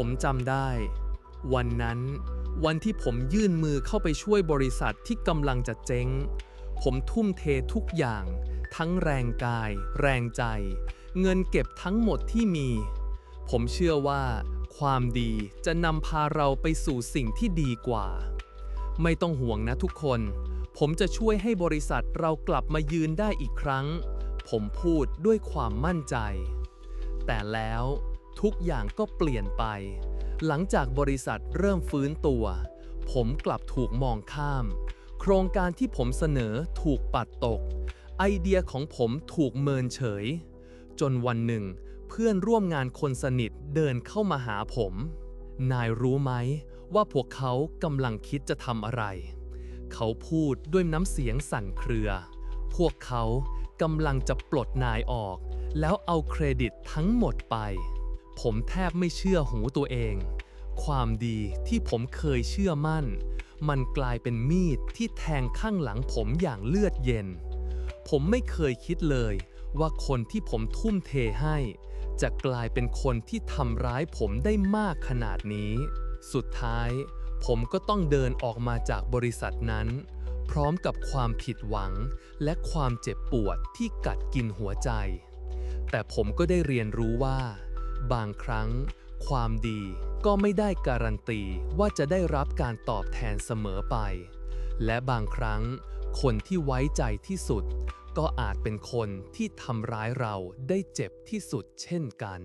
ผมจำได้ วันนั้น วันที่ผมยื่นมือเข้าไปช่วยบริษัทที่กำลังจะเจ๊ง ผมทุ่มเททุกอย่าง ทั้งแรงกาย แรงใจ เงินเก็บทั้งหมดที่มี ผมเชื่อว่า ความดีจะนำพาเราไปสู่สิ่งที่ดีกว่า ไม่ต้องห่วงนะทุกคน ผมจะช่วยให้บริษัทเรากลับมายืนได้อีกครั้ง ผมพูดด้วยความมั่นใจ แต่แล้ว ทุกอย่างก็เปลี่ยนไป หลังจากบริษัทเริ่มฟื้นตัว ผมกลับถูกมองข้าม โครงการที่ผมเสนอถูกปัดตก ไอเดียของผมถูกเมินเฉย จนวันหนึ่ง เพื่อนร่วมงานคนสนิทเดินเข้ามาหาผม นายรู้ไหมว่าพวกเขากำลังคิดจะทำอะไร เขาพูดด้วยน้ำเสียงสั่นเครือ พวกเขากำลังจะปลดนายออก แล้วเอาเครดิตทั้งหมดไป ผมแทบไม่เชื่อหูตัวเอง ความดีที่ผมเคยเชื่อมั่น มันกลายเป็นมีดที่แทงข้างหลังผมอย่างเลือดเย็น ผมไม่เคยคิดเลยว่าคนที่ผมทุ่มเทให้ จะกลายเป็นคนที่ทำร้ายผมได้มากขนาดนี้ สุดท้าย ผมก็ต้องเดินออกมาจากบริษัทนั้น พร้อมกับความผิดหวัง และความเจ็บปวดที่กัดกินหัวใจ แต่ผมก็ได้เรียนรู้ว่า บางครั้ง ความดีก็ไม่ได้การันตีว่าจะได้รับการตอบแทนเสมอไป และบางครั้ง คนที่ไว้ใจที่สุด ก็อาจเป็นคนที่ทำร้ายเราได้เจ็บที่สุดเช่นกัน